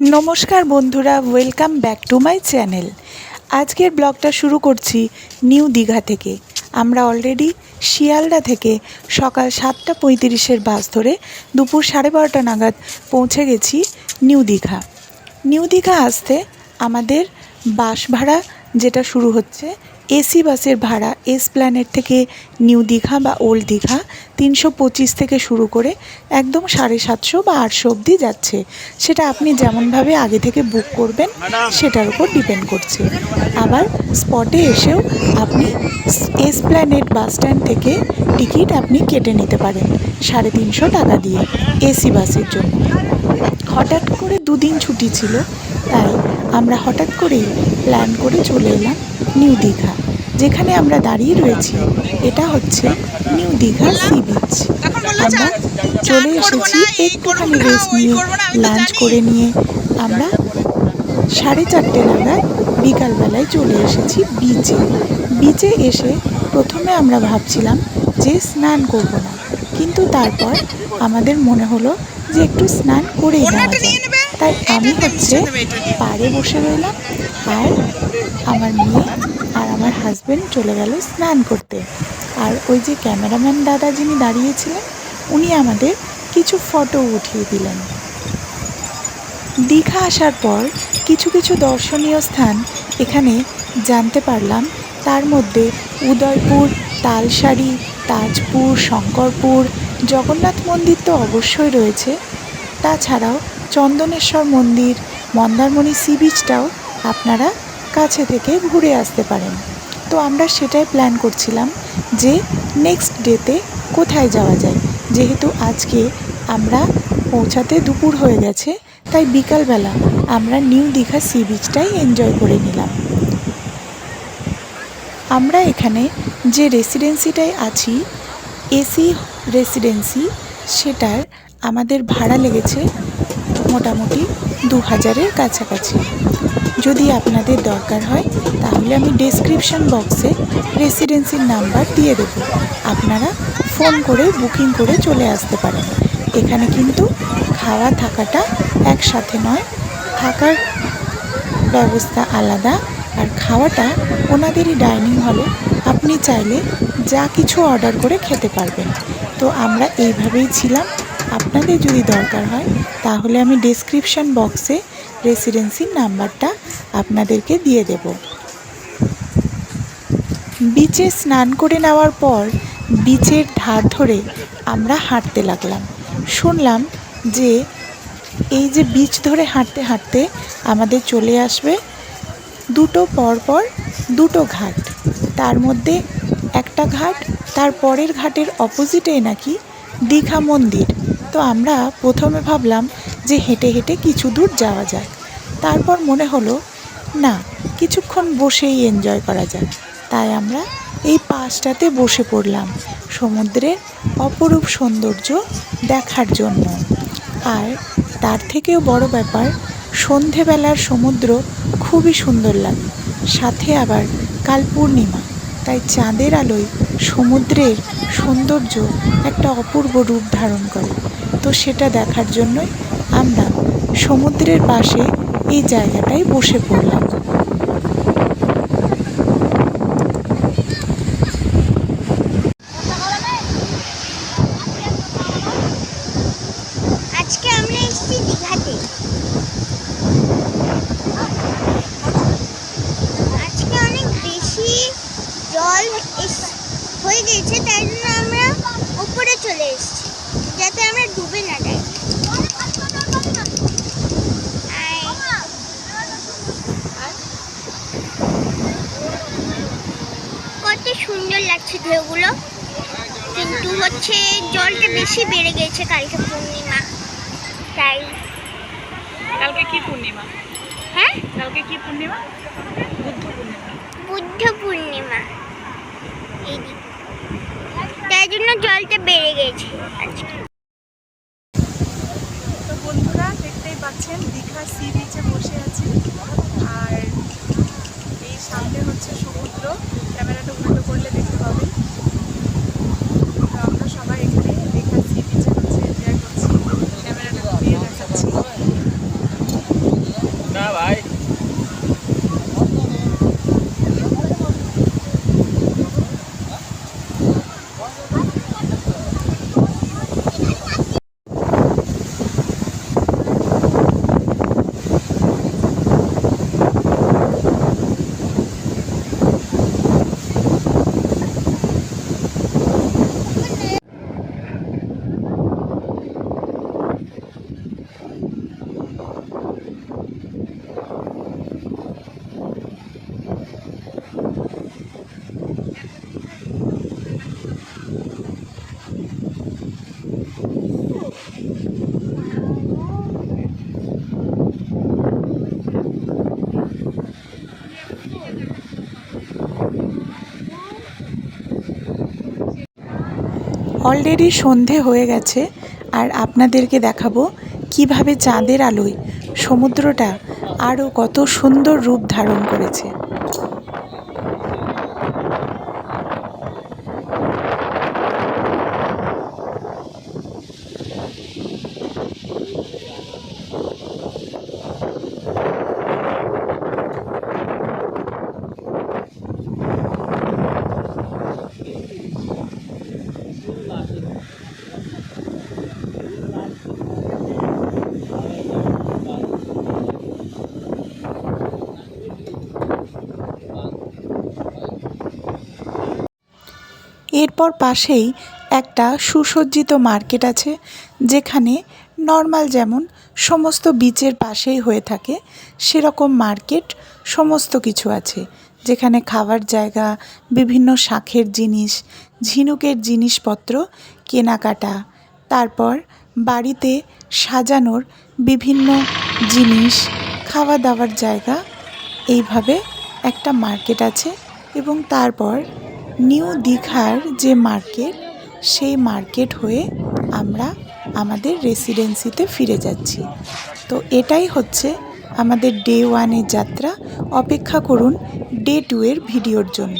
নমস্কার বন্ধুরা welcome back to my channel আজকের ব্লগটা শুরু করছি নিউ দীঘা থেকে। আমরা অলরেডি শিয়ালদা থেকে সকাল সাতটা পঁয়ত্রিশের বাস ধরে দুপুর সাড়ে বারোটা নাগাদ পৌঁছে গেছি নিউ দীঘা। নিউ দীঘা আসতে আমাদের বাস ভাড়া যেটা শুরু হচ্ছে এসি বাসের ভাড়া এস প্ল্যানেট থেকে নিউ দীঘা বা ওল্ড দীঘা তিনশো পঁচিশ থেকে শুরু করে একদম সাড়ে সাতশো বা আটশো অবধি যাচ্ছে। সেটা আপনি যেমনভাবে আগে থেকে বুক করবেন সেটার উপর ডিপেন্ড করছে। আবার স্পটে এসেও আপনি এস প্ল্যানেট বাস স্ট্যান্ড থেকে টিকিট আপনি কেটে নিতে পারেন সাড়ে তিনশো টাকা দিয়ে এসি বাসের জন্য। হঠাৎ করে দুদিন ছুটি ছিল তাই আমরা হঠাৎ করেই প্ল্যান করে চলে এলাম নিউ দীঘা। যেখানে আমরা দাঁড়িয়ে রয়েছি এটা হচ্ছে নিউ দীঘা সি বিচ আমরা চলে এসেছি একটুখানি রেস্ট নিয়ে লাঞ্চ করে নিয়ে। আমরা সাড়ে চারটে নাগাদ বিকালবেলায় চলে এসেছি বিচে বিচে এসে প্রথমে আমরা ভাবছিলাম যে স্নান করব না। কিন্তু তারপর আমাদের মনে হলো যে একটু স্নান করেই নেওয়া যায় তাই আমি হচ্ছে পাড়ে বসে রইলাম আর আমার মেয়ে আমার হাজবেন্ড চলে গেল স্নান করতে। আর ওই যে ক্যামেরাম্যান দাদা যিনি দাঁড়িয়েছিলেন, উনি আমাদের কিছু ফটো উঠিয়ে দিলেন। দীঘা আসার পর কিছু কিছু দর্শনীয় স্থান এখানে জানতে পারলাম। তার মধ্যে উদয়পুর তালসারি তাজপুর, শঙ্করপুর, জগন্নাথ মন্দির তো অবশ্যই রয়েছে। তাছাড়াও চন্দনেশ্বর মন্দির, মন্দারমণি সি বিচটাও আপনারা কাছে থেকে ঘুরে আসতে পারেন। তো আমরা সেটাই প্ল্যান করছিলাম যে নেক্সট ডেতে কোথায় যাওয়া যায়। যেহেতু আজকে আমরা পৌঁছাতে দুপুর হয়ে গেছে, তাই বিকালবেলা আমরা নিউ দীঘা সি বিচটাই এনজয় করে নিলাম। আমরা এখানে যে রেসিডেন্সিটায় আছি এসি রেসিডেন্সি সেটার আমাদের ভাড়া লেগেছে মোটামুটি দু হাজারের কাছাকাছি। যদি আপনাদের দরকার হয়, তাহলে আমি ডেসক্রিপশন বক্সে রেসিডেন্সির নাম্বার দিয়ে দেব। আপনারা ফোন করে বুকিং করে চলে আসতে পারেন। এখানে কিন্তু খাওয়া থাকাটা একসাথে নয়, থাকার ব্যবস্থা আলাদা আর খাওয়াটা ওনাদেরই ডাইনিং হলে আপনি চাইলে যা কিছু অর্ডার করে খেতে পারবেন। তো আমরা এইভাবেই ছিলাম। আপনাদের যদি দরকার হয়, তাহলে আমি ডেসক্রিপশন বক্সে রেসিডেন্সির নাম্বারটা আপনাদেরকে দিয়ে দেব। বিচে স্নান করে নেওয়ার পর বিচের ধার ধরে আমরা হাঁটতে লাগলাম। শুনলাম যে এই যে বিচ ধরে হাঁটতে হাঁটতে আমাদের চলে আসবে দুটো পরপর দুটো ঘাট। তার মধ্যে একটা ঘাট, তার পরের ঘাটের অপোজিটেই নাকি দীঘা মন্দির। তো আমরা প্রথমে ভাবলাম যে হেঁটে হেঁটে কিছু দূর যাওয়া যায় তারপর মনে হলো, না, কিছুক্ষণ বসেই এনজয় করা যায় তাই আমরা এই পাশটাতে বসে পড়লাম, সমুদ্রের অপরূপ সৌন্দর্য দেখার জন্য। আর তার থেকেও বড় ব্যাপার, সন্ধেবেলার সমুদ্র খুবই সুন্দর লাগে, সাথে আবার কাল পূর্ণিমা তাই চাঁদের আলোয় সমুদ্রের সৌন্দর্য একটা অপূর্ব রূপ ধারণ করে। তো সেটা দেখার জন্যই আমরা সমুদ্রের পাশে এই জায়গাটায় বসে পড়লাম। আজকে আমরা এসেছি দীঘাতে আজকে অনেক বেশি জল এস- হয়ে গেছে তাই জন্য আমরা উপরে চলে এসেছি যাতে আমরা ডুবে না যাই আয়। কত সুন্দর লাগছে ঢেউগুলো কিন্তু হচ্ছে জলটা বেশি বেড়ে গেছে কালকে পূর্ণিমা। তাই। কালকে কি পূর্ণিমা? হ্যাঁ? কালকে কি পূর্ণিমা? বুদ্ধ পূর্ণিমা। বুদ্ধ পূর্ণিমা। এই তাই জন্য জলটা বেড়ে গেছে আজকে। তো বন্ধুরা দেখতেই পাচ্ছেন দীঘা সি বিচে বসে আছি আর এই সামনে হচ্ছে সমুদ্র ক্যামেরাটা উল্টো করলে দেখতে পাবেন তো আমরা সবাই এখানে দীঘা সি বিচে হচ্ছে এনজয় করছি ক্যামেরাটা ঘুরিয়ে দেখাচ্ছি অলরেডি সন্ধে হয়ে গেছে, আর আপনাদেরকে দেখাবো কীভাবে চাঁদের আলোয় সমুদ্রটা আরও কত সুন্দর রূপ ধারণ করেছে। এরপর পাশেই একটা সুসজ্জিত মার্কেট আছে, যেখানে নর্মাল যেমন সমস্ত বিচের পাশেই হয়ে থাকে, সেরকম মার্কেট সমস্ত কিছু আছে, যেখানে খাবার জায়গা, বিভিন্ন শাঁখের জিনিস, ঝিনুকের জিনিসপত্র, কেনাকাটা, তারপর বাড়িতে সাজানোর বিভিন্ন জিনিস খাওয়া দাওয়ার জায়গা, এইভাবে একটা মার্কেট আছে এবং তারপর নিউ দীঘার যে মার্কেট, সেই মার্কেট হয়ে আমরা আমাদের রেসিডেন্সিতে ফিরে যাচ্ছি। তো এটাই হচ্ছে আমাদের ডে ওয়ানের যাত্রা। অপেক্ষা করুন ডে টু এর ভিডিওর জন্য।